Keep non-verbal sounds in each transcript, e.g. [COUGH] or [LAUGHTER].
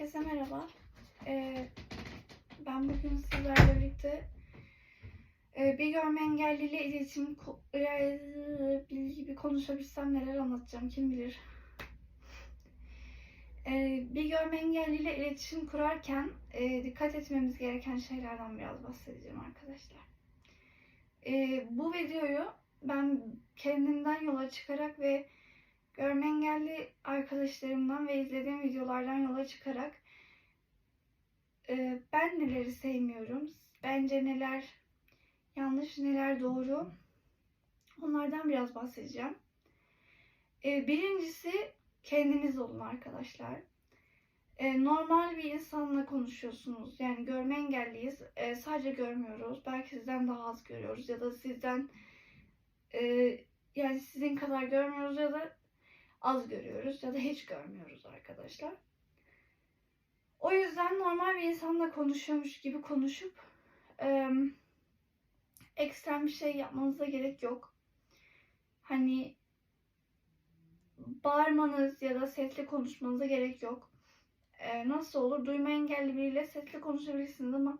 Herkese merhaba. Ee, ben bugün sizlerle birlikte e, bir görme engelliyle iletişim e, gibi konuşabilsem neler anlatacağım kim bilir. Ee, bir görme engelliyle iletişim kurarken e, dikkat etmemiz gereken şeylerden biraz bahsedeceğim arkadaşlar. Ee, bu videoyu ben kendimden yola çıkarak ve görme engelli arkadaşlarımdan ve izlediğim videolardan yola çıkarak e, ben neleri sevmiyorum, bence neler yanlış, neler doğru onlardan biraz bahsedeceğim. E, birincisi kendiniz olun arkadaşlar. E, normal bir insanla konuşuyorsunuz. Yani görme engelliyiz. E, sadece görmüyoruz. Belki sizden daha az görüyoruz ya da sizden e, yani sizin kadar görmüyoruz ya da az görüyoruz ya da hiç görmüyoruz arkadaşlar. O yüzden normal bir insanla konuşuyormuş gibi konuşup e, ekstrem bir şey yapmanıza gerek yok. Hani bağırmanız ya da sesli konuşmanıza gerek yok. E, nasıl olur? Duyma engelli biriyle sesli konuşabilirsiniz ama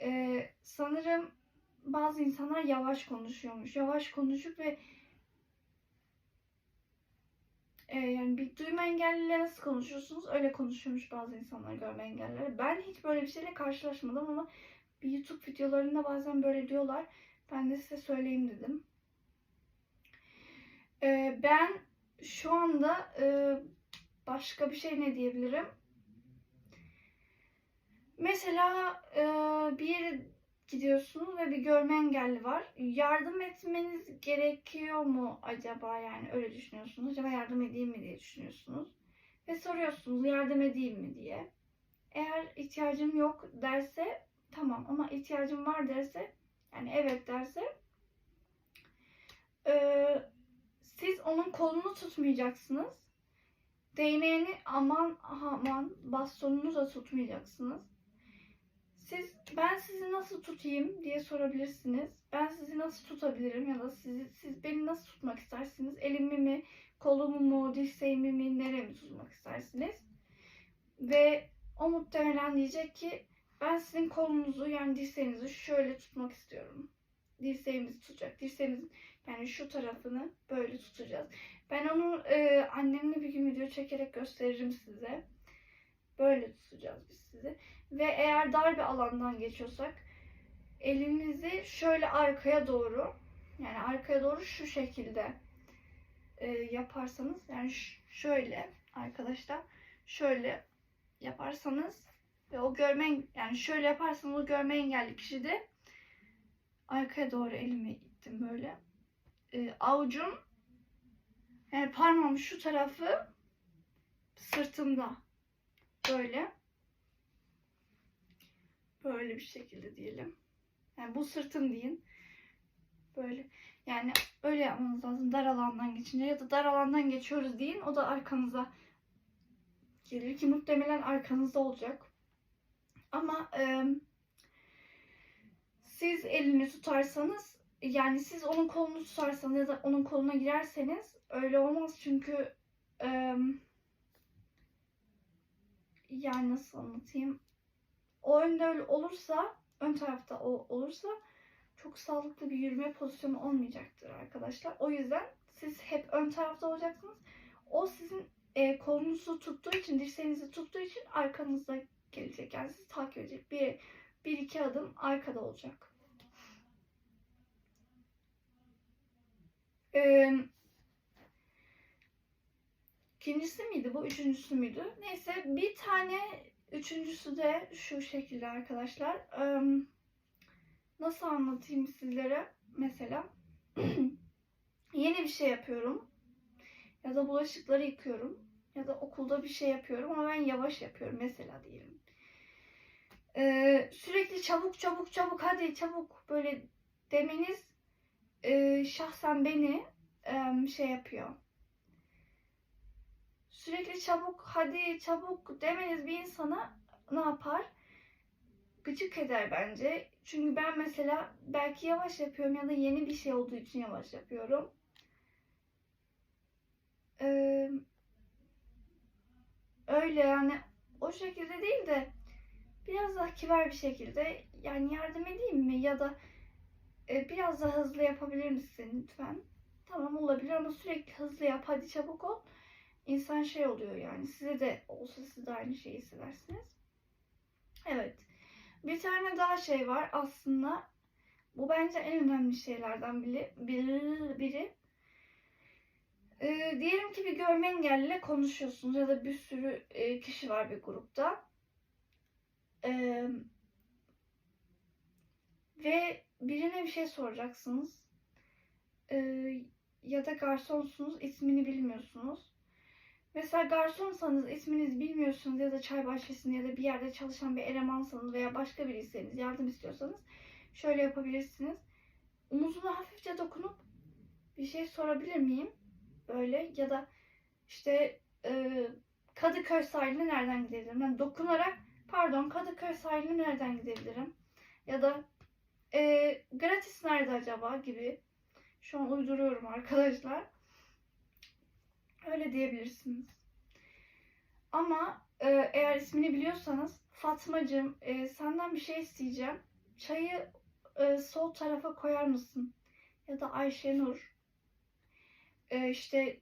e, sanırım bazı insanlar yavaş konuşuyormuş. Yavaş konuşup ve e, yani bir duyma engelliyle nasıl konuşuyorsunuz öyle konuşuyormuş bazı insanlar görme engellileri. Ben hiç böyle bir şeyle karşılaşmadım ama bir YouTube videolarında bazen böyle diyorlar. Ben de size söyleyeyim dedim. E, ben şu anda e, başka bir şey ne diyebilirim? Mesela e, bir yere gidiyorsunuz ve bir görme engelli var. Yardım etmeniz gerekiyor mu acaba yani öyle düşünüyorsunuz. Acaba yardım edeyim mi diye düşünüyorsunuz. Ve soruyorsunuz yardım edeyim mi diye. Eğer ihtiyacım yok derse tamam ama ihtiyacım var derse yani evet derse e, siz onun kolunu tutmayacaksınız. Değneğini aman aman bastonunuzu da tutmayacaksınız. Siz ben sizi nasıl tutayım diye sorabilirsiniz. Ben sizi nasıl tutabilirim ya da sizi, siz beni nasıl tutmak istersiniz? Elimi mi, kolumu mu, dirseğimi mi, neremi tutmak istersiniz? Ve o muhtemelen diyecek ki ben sizin kolunuzu yani dirseğinizi şöyle tutmak istiyorum. Dirseğimizi tutacak. Dirseğimizin yani şu tarafını böyle tutacağız. Ben onu e, annemle bir gün video çekerek gösteririm size. Böyle tutacağız biz sizi. Ve eğer dar bir alandan geçiyorsak elinizi şöyle arkaya doğru yani arkaya doğru şu şekilde e, yaparsanız yani şöyle arkadaşlar şöyle yaparsanız ve o görme yani şöyle yaparsanız o görme engelli kişi de arkaya doğru elimi ittim böyle. E, avucum yani parmağım şu tarafı sırtımda böyle böyle bir şekilde diyelim. Yani bu sırtım deyin. Böyle. Yani öyle yapmanız lazım dar alandan geçince ya da dar alandan geçiyoruz deyin. O da arkanıza gelir ki muhtemelen arkanızda olacak. Ama e, siz elini tutarsanız yani siz onun kolunu tutarsanız ya da onun koluna girerseniz öyle olmaz çünkü e, yani nasıl anlatayım? O önde öyle olursa, ön tarafta o olursa çok sağlıklı bir yürüme pozisyonu olmayacaktır arkadaşlar. O yüzden siz hep ön tarafta olacaksınız. O sizin e, kolunuzu tuttuğu için, dirseğinizi tuttuğu için arkanızda gelecek. Yani sizi takip edecek. Bir, bir iki adım arkada olacak. Ee, ikincisi miydi bu? Üçüncüsü müydü? Neyse bir tane Üçüncüsü de şu şekilde arkadaşlar. Eee, Nasıl anlatayım sizlere? Mesela [CLEARS THROAT] yeni bir şey yapıyorum. Ya da bulaşıkları yıkıyorum. Ya da okulda bir şey yapıyorum ama ben yavaş yapıyorum mesela diyelim. Eee, sürekli çabuk çabuk çabuk hadi çabuk böyle demeniz eee, şahsen beni eee, şey yapıyor sürekli çabuk hadi çabuk demeniz bir insana ne yapar? Gıcık eder bence. Çünkü ben mesela belki yavaş yapıyorum ya da yeni bir şey olduğu için yavaş yapıyorum. Ee, öyle yani o şekilde değil de biraz daha kibar bir şekilde yani yardım edeyim mi ya da e, biraz daha hızlı yapabilir misin lütfen? Tamam olabilir ama sürekli hızlı yap hadi çabuk ol. İnsan şey oluyor yani size de olsa siz de aynı şeyi hissedersiniz. Evet. Bir tane daha şey var aslında. Bu bence en önemli şeylerden biri. biri, biri. Ee, diyelim ki bir görme engelliyle konuşuyorsunuz ya da bir sürü e, kişi var bir grupta. Ee, ve birine bir şey soracaksınız. Ee, ya da garsonsunuz ismini bilmiyorsunuz. Mesela garsonsanız isminizi bilmiyorsunuz ya da çay bahçesinde ya da bir yerde çalışan bir elemansanız veya başka biriyseniz yardım istiyorsanız şöyle yapabilirsiniz. Omuzuna hafifçe dokunup bir şey sorabilir miyim? Böyle ya da işte e, Kadıköy sahiline nereden gidebilirim? Yani dokunarak pardon Kadıköy sahiline nereden gidebilirim? Ya da e, gratis nerede acaba gibi. Şu an uyduruyorum arkadaşlar. Öyle diyebilirsiniz. Ama e, eğer ismini biliyorsanız Fatmacığım e, senden bir şey isteyeceğim. Çayı e, sol tarafa koyar mısın? Ya da Ayşenur. E, işte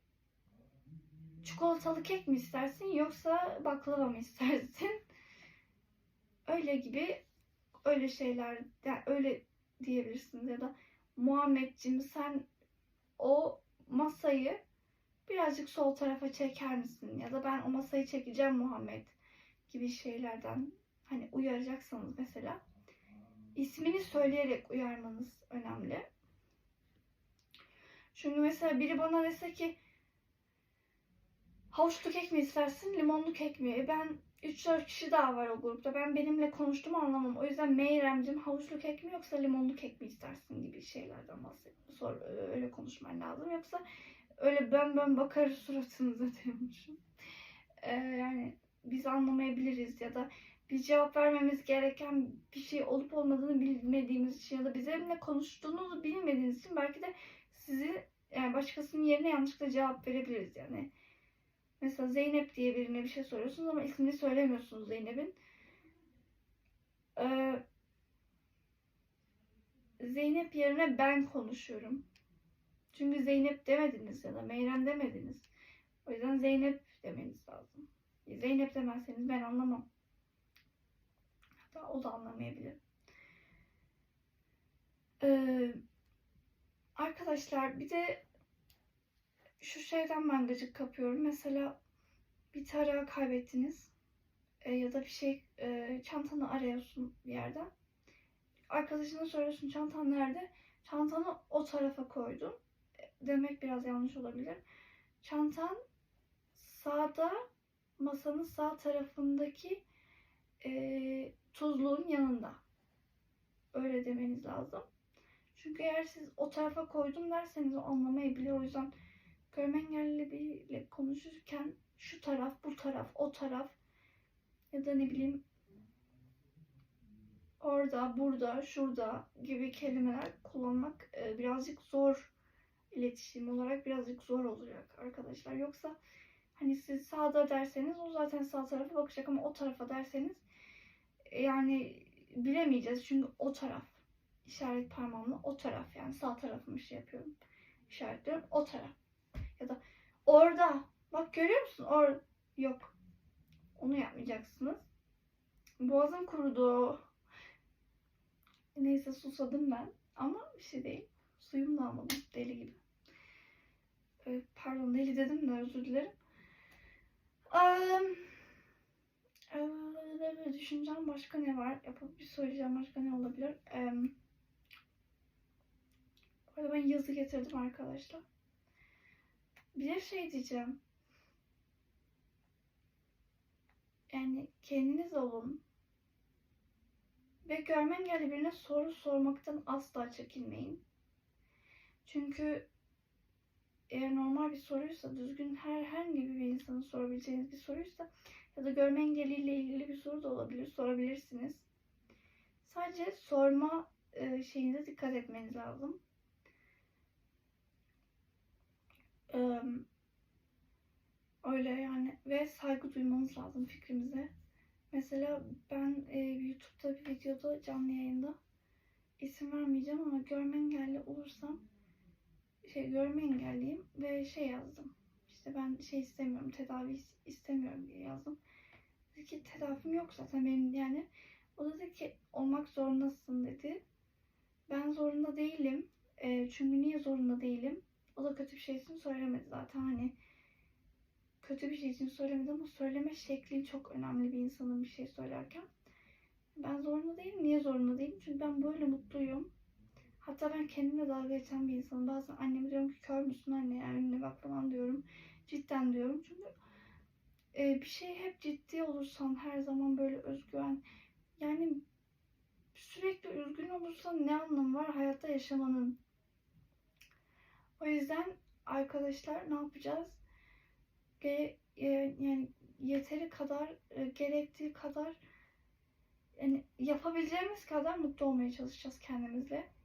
çikolatalı kek mi istersin yoksa baklava mı istersin? [LAUGHS] Öyle gibi öyle şeyler yani öyle diyebilirsiniz ya da Muhammedciğim sen o masayı birazcık sol tarafa çeker misin? Ya da ben o masayı çekeceğim Muhammed gibi şeylerden hani uyaracaksanız mesela ismini söyleyerek uyarmanız önemli. Çünkü mesela biri bana dese ki havuçlu kek mi istersin, limonlu kek mi? E ben 3-4 kişi daha var o grupta. Ben benimle konuştuğumu anlamam. O yüzden Meyrem'cim havuçlu kek mi yoksa limonlu kek mi istersin gibi şeylerden bahset. Sor, öyle konuşman lazım. Yoksa öyle ben ben bakar suratınıza diyormuşum. Ee, yani biz anlamayabiliriz ya da bir cevap vermemiz gereken bir şey olup olmadığını bilmediğimiz için ya da bizimle konuştuğunuzu bilmediğiniz için belki de sizi yani başkasının yerine yanlışlıkla cevap verebiliriz yani. Mesela Zeynep diye birine bir şey soruyorsunuz ama ismini söylemiyorsunuz Zeynep'in. Ee, Zeynep yerine ben konuşuyorum. Çünkü Zeynep demediniz ya da Meyrem demediniz. O yüzden Zeynep demeniz lazım. Zeynep demezseniz ben anlamam. Hatta o da anlamayabilir. Ee, arkadaşlar bir de şu şeyden ben gıcık kapıyorum. Mesela bir tarağı kaybettiniz. E, ya da bir şey e, çantanı arıyorsun bir yerden. Arkadaşına soruyorsun çantan nerede? Çantanı o tarafa koydum. Demek biraz yanlış olabilir. Çantan sağda masanın sağ tarafındaki e, tuzluğun yanında. Öyle demeniz lazım. Çünkü eğer siz o tarafa koydum derseniz o anlamayabilir. O yüzden görme engelli biriyle konuşurken şu taraf, bu taraf, o taraf ya da ne bileyim orada, burada, şurada gibi kelimeler kullanmak e, birazcık zor iletişim olarak birazcık zor olacak arkadaşlar. Yoksa hani siz sağda derseniz o zaten sağ tarafa bakacak ama o tarafa derseniz e, yani bilemeyeceğiz. Çünkü o taraf işaret parmağımla o taraf yani sağ tarafımı şey yapıyorum işaretliyorum o taraf. Ya da orada bak görüyor musun? Or yok. Onu yapmayacaksınız. Boğazım kurudu. Neyse susadım ben ama bir şey değil. Suyumu da almadım pardon deli dedim de özür dilerim um, düşüneceğim başka ne var yapıp bir söyleyeceğim başka ne olabilir ee, bu arada ben yazı getirdim arkadaşlar bir şey diyeceğim. Yani kendiniz olun. Ve görme engelli birine soru sormaktan asla çekinmeyin. Çünkü eğer normal bir soruysa, düzgün her herhangi bir insanın sorabileceğiniz bir soruysa ya da görme engelliyle ilgili bir soru da olabilir, sorabilirsiniz. Sadece sorma e, şeyinize dikkat etmeniz lazım. Öyle yani ve saygı duymanız lazım fikrimize. Mesela ben e, YouTube'da bir videoda canlı yayında isim vermeyeceğim ama görme engelli olursam şey görme engelliyim ve şey yazdım. İşte ben şey istemiyorum, tedavi is- istemiyorum diye yazdım. Dedi ki tedavim yok zaten benim yani. O dedi ki olmak zorundasın dedi. Ben zorunda değilim. E, çünkü niye zorunda değilim? O da kötü bir şey için söylemedi zaten hani kötü bir şey için söylemedi ama söyleme şekli çok önemli bir insanın bir şey söylerken. Ben zorunda değilim. Niye zorunda değilim? Çünkü ben böyle mutluyum. Hatta ben kendimle dalga geçen bir insanım. Bazen anneme diyorum ki kör müsün anne önüne bak falan diyorum. Cidden diyorum. Çünkü e, bir şey hep ciddi olursan her zaman böyle özgüven yani sürekli üzgün olursan ne anlamı var hayatta yaşamanın? O yüzden arkadaşlar ne yapacağız? Ge- e, yani yeteri kadar e, gerektiği kadar yani yapabileceğimiz kadar mutlu olmaya çalışacağız kendimizle.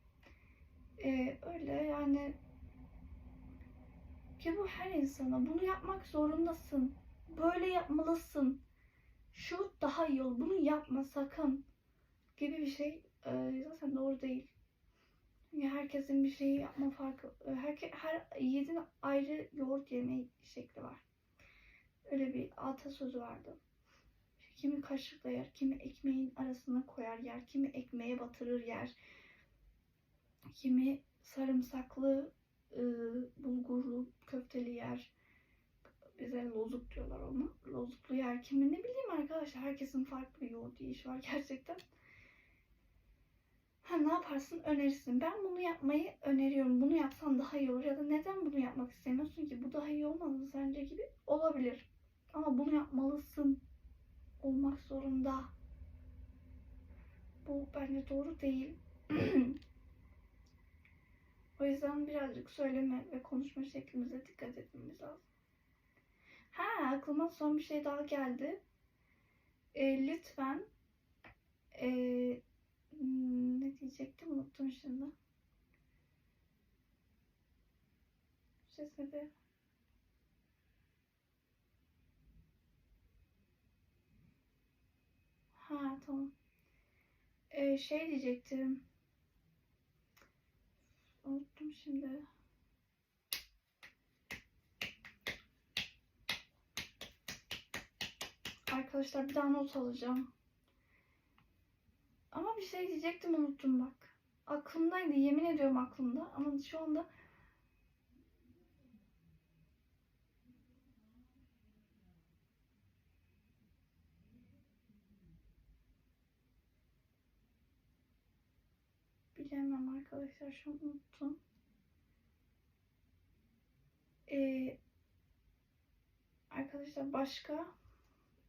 E, öyle yani ki bu her insana bunu yapmak zorundasın. Böyle yapmalısın. Şu daha iyi ol. Bunu yapma sakın. Gibi bir şey e, zaten doğru değil. Çünkü herkesin bir şeyi yapma farkı. Herke, her yiğidin ayrı yoğurt yeme şekli var. Öyle bir atasözü vardı. Kimi kaşıkla yer, kimi ekmeğin arasına koyar yer, kimi ekmeğe batırır yer. Kimi sarımsaklı, e, bulgurlu, köfteli yer. Bize lozuk diyorlar ona. Lozuklu yer kimi ne bileyim arkadaşlar. Herkesin farklı bir yoğurt yiyişi var gerçekten. Ha ne yaparsın önerirsin. Ben bunu yapmayı öneriyorum. Bunu yapsan daha iyi olur. Ya da neden bunu yapmak istemiyorsun ki? Bu daha iyi olmaz sence gibi? Olabilir. Ama bunu yapmalısın. Olmak zorunda. Bu bence doğru değil. o birazcık söyleme ve konuşma şeklimize dikkat etmemiz lazım. Ha aklıma son bir şey daha geldi. E, lütfen e, ne diyecektim unuttum şimdi. Sesleri. Ha tamam. Ee, şey diyecektim. Unuttum şimdi. Arkadaşlar bir daha not alacağım. Ama bir şey diyecektim unuttum bak. Aklımdaydı yemin ediyorum aklımda ama şu anda bilemem arkadaşlar şu an unuttum. Ee, arkadaşlar başka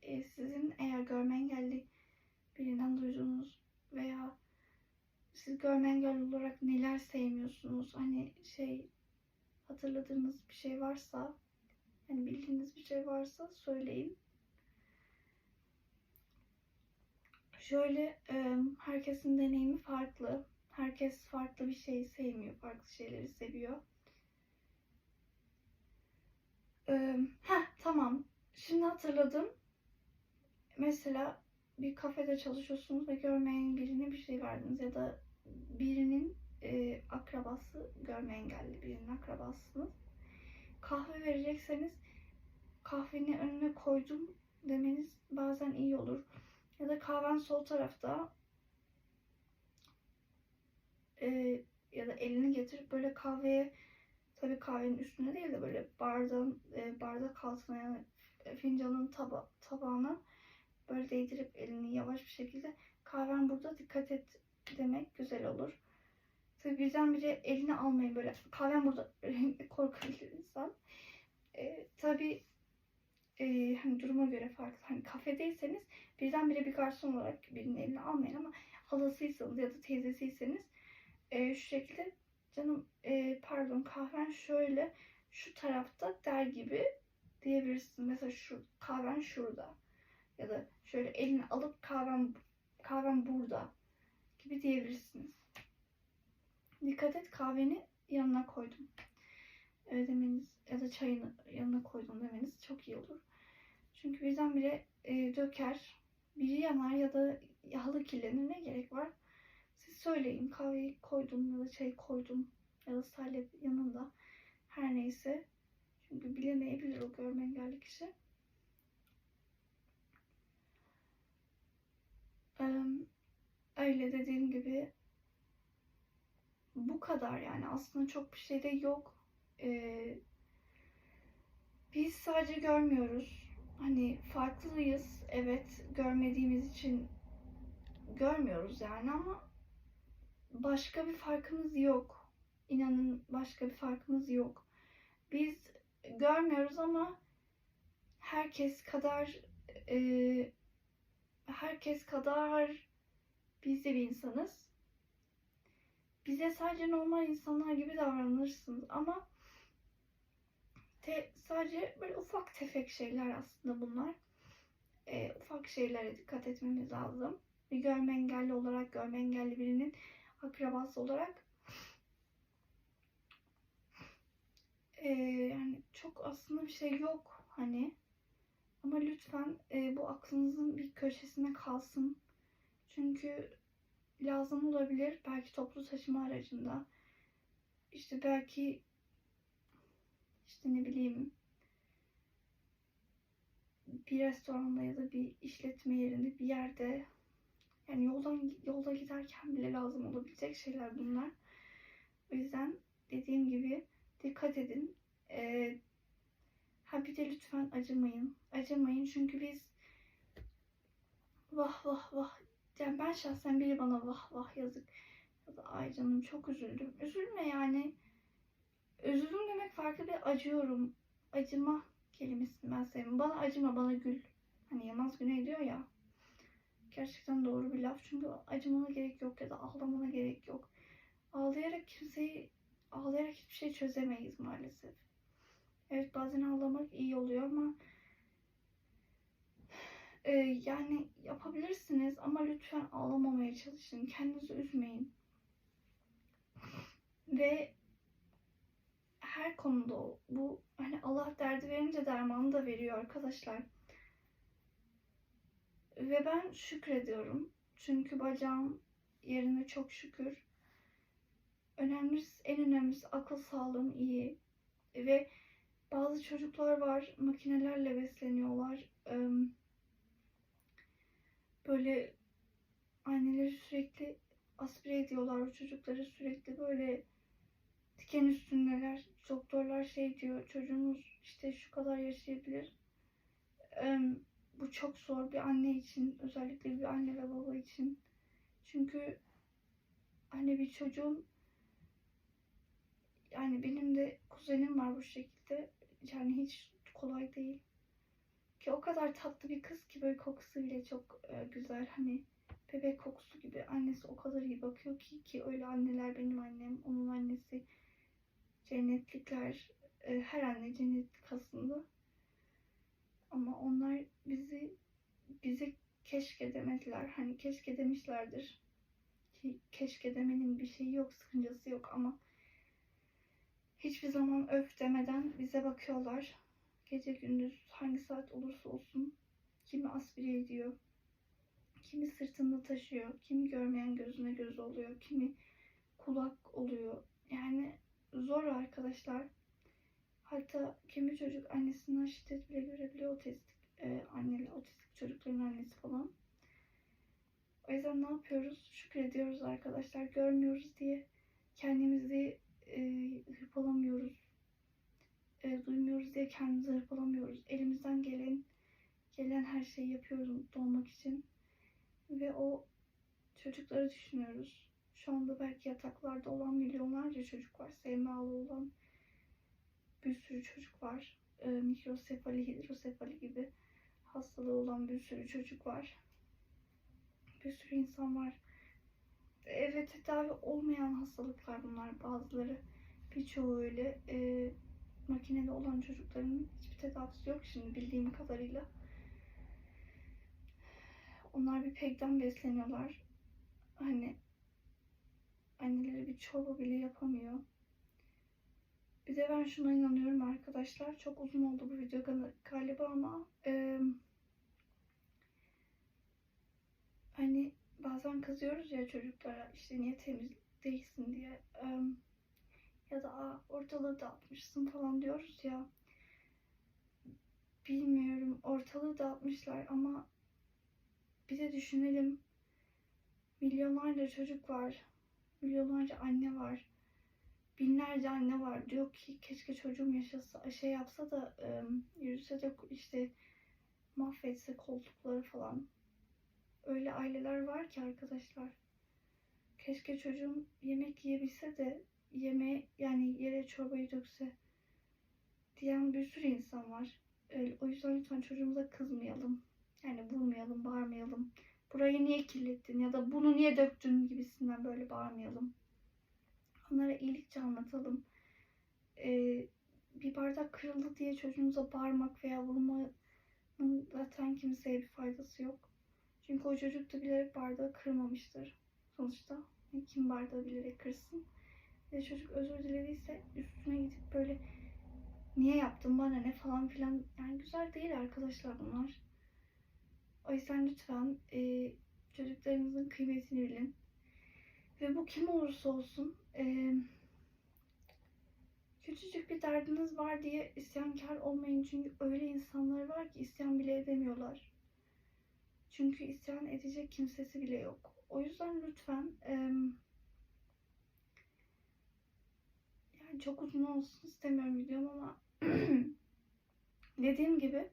e, sizin eğer görme engelli birinden duyduğunuz veya siz görme engelli olarak neler sevmiyorsunuz? Hani şey hatırladığınız bir şey varsa hani bildiğiniz bir şey varsa söyleyin. Şöyle herkesin deneyimi farklı. Herkes farklı bir şey sevmiyor, farklı şeyleri seviyor. E, heh, tamam. Şimdi hatırladım. Mesela bir kafede çalışıyorsunuz ve görmeyen birine bir şey verdiniz ya da birinin e, akrabası görme engelli birinin akrabasısınız. Kahve verecekseniz kahveni önüne koydum demeniz bazen iyi olur. Ya da kahven sol tarafta e, ya da elini getirip böyle kahveye tabii kahvenin üstüne değil de böyle bardağın e, bardak altına yani fincanın taba, tabağına böyle değdirip elini yavaş bir şekilde kahven burada dikkat et demek güzel olur. Tabii birdenbire elini almayın böyle kahven burada [LAUGHS] korkabilir insan. Ee, tabii e, hani duruma göre farklı. Hani kafedeyseniz birdenbire bir garson olarak birinin elini almayın ama halasıysanız ya da teyzesiyseniz e, şu şekilde canım e, pardon kahven şöyle şu tarafta der gibi diyebilirsiniz. Mesela şu kahven şurada ya da şöyle elini alıp kahvem kahvem burada gibi diyebilirsiniz. Dikkat et kahveni yanına koydum. evet demeniz ya da çayını yanına koydum demeniz çok iyi olur. Çünkü birdenbire e, döker, biri yanar ya da halı kirlenir ne gerek var? Söyleyin kahveyi koydum ya da çayı koydum ya da salep yanında her neyse. Çünkü bilemeyebilir o görme engelli kişi. Öyle dediğim gibi bu kadar yani aslında çok bir şey de yok. Ee, biz sadece görmüyoruz. Hani farklıyız. Evet görmediğimiz için görmüyoruz yani ama başka bir farkımız yok. İnanın başka bir farkımız yok. Biz görmüyoruz ama herkes kadar e, herkes kadar biz de bir insanız. Bize sadece normal insanlar gibi davranırsınız ama te, sadece böyle ufak tefek şeyler aslında bunlar. E, ufak şeylere dikkat etmemiz lazım. Bir görme engelli olarak, görme engelli birinin akrabası olarak e, yani çok aslında bir şey yok hani. Ama lütfen e, bu aklınızın bir köşesine kalsın. Çünkü lazım olabilir. Belki toplu taşıma aracında. İşte belki işte ne bileyim bir restoranda ya da bir işletme yerinde bir yerde yani yoldan yolda giderken bile lazım olabilecek şeyler bunlar. O yüzden dediğim gibi dikkat edin. Ee, ha bir de lütfen acımayın. Acımayın çünkü biz vah vah vah yani ben şahsen biri bana vah vah yazık ya da ay canım çok üzüldüm. Üzülme yani. Üzüldüm demek farklı bir acıyorum. Acıma kelimesini ben sevmiyorum. Bana acıma bana gül. Hani Yılmaz Güney diyor ya. Gerçekten doğru bir laf. Çünkü acımana gerek yok ya da ağlamana gerek yok. Ağlayarak kimseyi ağlayarak hiçbir şey çözemeyiz maalesef. Evet bazen ağlamak iyi oluyor ama [SIGHS] e, yani yapabilirsiniz ama lütfen ağlamamaya çalışın. Kendinizi üzmeyin. [SIGHS] Ve her konuda bu hani Allah derdi verince dermanı da veriyor arkadaşlar. Ve ben şükrediyorum. Çünkü bacağım yerine çok şükür. Önemlisi, en önemlisi akıl sağlığım iyi. Ve bazı çocuklar var makinelerle besleniyorlar. Böyle anneleri sürekli aspire ediyorlar o çocukları sürekli böyle diken üstündeler. Doktorlar şey diyor çocuğumuz işte şu kadar yaşayabilir. Bu çok zor bir anne için özellikle bir anne ve baba için. Çünkü hani bir çocuğun yani benim de kuzenim var bu şekilde. Yani hiç kolay değil. Ki o kadar tatlı bir kız ki böyle kokusu bile çok e, güzel. Hani bebek kokusu gibi. Annesi o kadar iyi bakıyor ki ki öyle anneler benim annem, onun annesi cennetlikler. E, her anne cennetlik aslında. Ama onlar bizi bize keşke demediler. Hani keşke demişlerdir. Ki keşke demenin bir şeyi yok, sıkıncası yok ama hiçbir zaman öf demeden bize bakıyorlar. Gece gündüz hangi saat olursa olsun kimi aspire ediyor, kimi sırtında taşıyor, kimi görmeyen gözüne göz oluyor, kimi kulak oluyor. Yani zor arkadaşlar. Hatta kimi çocuk annesinden şiddet bile görebiliyor otistik e, anneli, otistik çocukların annesi falan. O yüzden ne yapıyoruz? Şükrediyoruz arkadaşlar. Görmüyoruz diye kendimizi e, hırpalamıyoruz. E, duymuyoruz diye kendimizi hırpalamıyoruz. Elimizden gelen gelen her şeyi yapıyoruz mutlu olmak için. Ve o çocukları düşünüyoruz. Şu anda belki yataklarda olan milyonlarca çocuk var. SMA'lı olan bir sürü çocuk var. E, mikrosefali, hidrosefali gibi hastalığı olan bir sürü çocuk var. Bir sürü insan var. Evet tedavi olmayan hastalıklar bunlar bazıları. Birçoğu öyle. E, makinede olan çocukların hiçbir tedavisi yok şimdi bildiğim kadarıyla. Onlar bir pegden besleniyorlar. Hani anneleri bir çorba bile yapamıyor. Bir de ben şuna inanıyorum arkadaşlar. Çok uzun oldu bu video gal- galiba ama eee, hani bazen kızıyoruz ya çocuklara işte niye temiz değilsin diye Eee, ya da Aa, ortalığı dağıtmışsın falan diyoruz ya. Bilmiyorum ortalığı dağıtmışlar ama bir de düşünelim milyonlarca çocuk var. Milyonlarca anne var. Binlerce anne var. Diyor ki keşke çocuğum yaşasa, şey yapsa da e, yürüse de işte mahvetse koltukları falan. Öyle aileler var ki arkadaşlar. Keşke çocuğum yemek yiyebilse de yemeğe yani yere çorbayı dökse diyen bir sürü insan var. Öyle, o yüzden lütfen çocuğumuza kızmayalım. Yani vurmayalım, bağırmayalım. Burayı niye kirlettin ya da bunu niye döktün gibisinden böyle bağırmayalım. Onlara iyilikçe anlatalım. Ee, bir bardak kırıldı diye çocuğumuza bağırmak veya vurmanın zaten kimseye bir faydası yok. Çünkü o çocuk da bilerek bardağı kırmamıştır sonuçta. Kim bardağı bilerek kırsın. Ve çocuk özür dilediyse üstüne gidip böyle niye yaptın bana ne falan filan. Yani güzel değil arkadaşlar bunlar. O yüzden lütfen e, çocuklarınızın kıymetini bilin. Ve bu kim olursa olsun e, küçücük bir derdiniz var diye isyankar olmayın. Çünkü öyle insanlar var ki isyan bile edemiyorlar. Çünkü isyan edecek kimsesi bile yok. O yüzden lütfen e, yani çok uzun olsun istemiyorum videom ama [CLEARS THROAT] dediğim gibi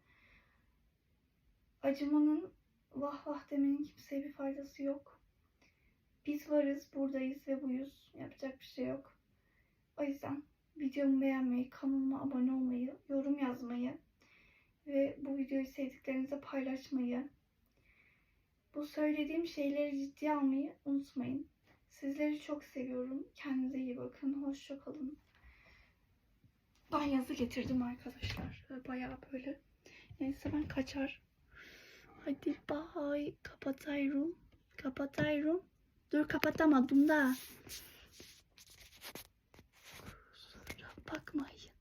acımanın vah vah demenin kimseye bir faydası yok. Biz varız, buradayız ve buyuz. Yapacak bir şey yok. O yüzden videomu beğenmeyi, kanalıma abone olmayı, yorum yazmayı ve bu videoyu sevdiklerinize paylaşmayı, bu söylediğim şeyleri ciddiye almayı unutmayın. Sizleri çok seviyorum. Kendinize iyi bakın. Hoşça kalın. Ben yazı getirdim arkadaşlar. Bayağı böyle. Neyse ben kaçar. Hadi bye. Kapatayım. Kapatayım. Dur kapatamadım da. Kusura bakmayın.